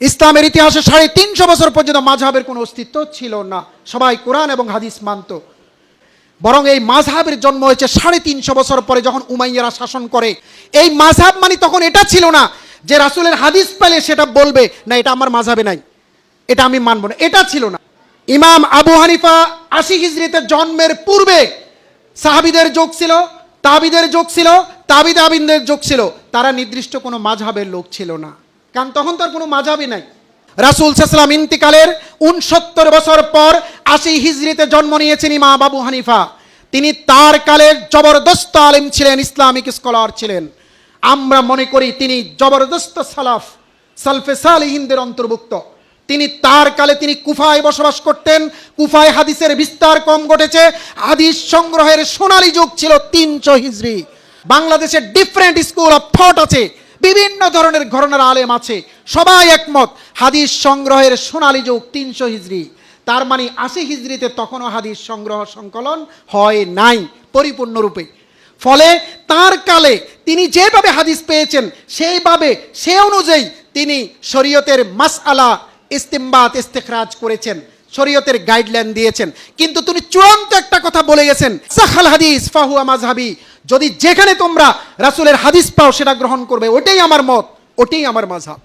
ইসলামের ইতিহাসে সাড়ে তিনশো বছর পর্যন্ত মাঝহাবের কোনো অস্তিত্ব ছিল না। সবাই কোরআন এবং হাদিস মানত। বরং এই মাঝহাবের জন্ম হয়েছে সাড়ে তিনশো বছর পরে যখন উমাইয়ারা শাসন করে। এই মাঝহাব মানে তখন এটা ছিল না যে রাসূলের হাদিস পেলে সেটা বলবে, না, এটা আমার মাঝহাবে নাই। এটা আমি মানব না। এটা ছিল না। ইমাম আবু হানিফা আশি হিজরিতে জন্মের পূর্বে সাহাবিদের যোগ ছিল, তাবিদের যোগ ছিল তাবিদ আবিনদের যোগ ছিল। তারা নির্দিষ্ট কোনো মাঝহাবের লোক ছিল না। কারণ তখন তার কোনো মাঝহাবই নাই। রাসুল সাল্লাম ইন্তিকালের উনসত্তর বছর পর আশি হিজরিতে জন্ম নিয়েছেন ইমাম বাবু হানিফা। তিনি তার কালের জবরদস্ত আলিম ছিলেন, ইসলামিক স্কলার ছিলেন। আমরা মনে করি তিনি জবরদস্ত সালাফ, সালফে সালিহিনদের অন্তর্ভুক্ত। তিনি তার কালে তিনি কুফায় বসবাস করতেন। কুফায় হাদিসের বিস্তার কম ঘটেছে। হাদিস সংগ্রহের সোনালী যুগ ছিল তিনশো হিজরি। বাংলাদেশের ডিফারেন্ট স্কুল অফ থট আছে। বিভিন্ন ধরনের ঘরনার আলেম আছে। সবাই একমত। হাদিস সংগ্রহের সোনালী যুগ তিনশো হিজরি তার মানে আশি হিজরিতে তখনও হাদিস সংগ্রহ সংকলন হয় নাই পরিপূর্ণরূপে। ফলে তার কালে তিনি যেভাবে হাদিস পেয়েছেন, সেইভাবে সে অনুযায়ী তিনি শরীয়তের মাস আলা ইস্তিমবাত, ইস্তেখরাজ করেছেন। শরীয়তের গাইডলাইন দিয়েছেন। কিন্তু তুমি চূড়ান্ত একটা কথা বলে গেছেন, সাখাল হাদিস ফাহুয়া মাজহাবি যদি যেখানে তোমরা রাসুলের হাদিস পাও, সেটা গ্রহণ করবে। ওটাই আমার মত, ওটাই আমার মাযহাব।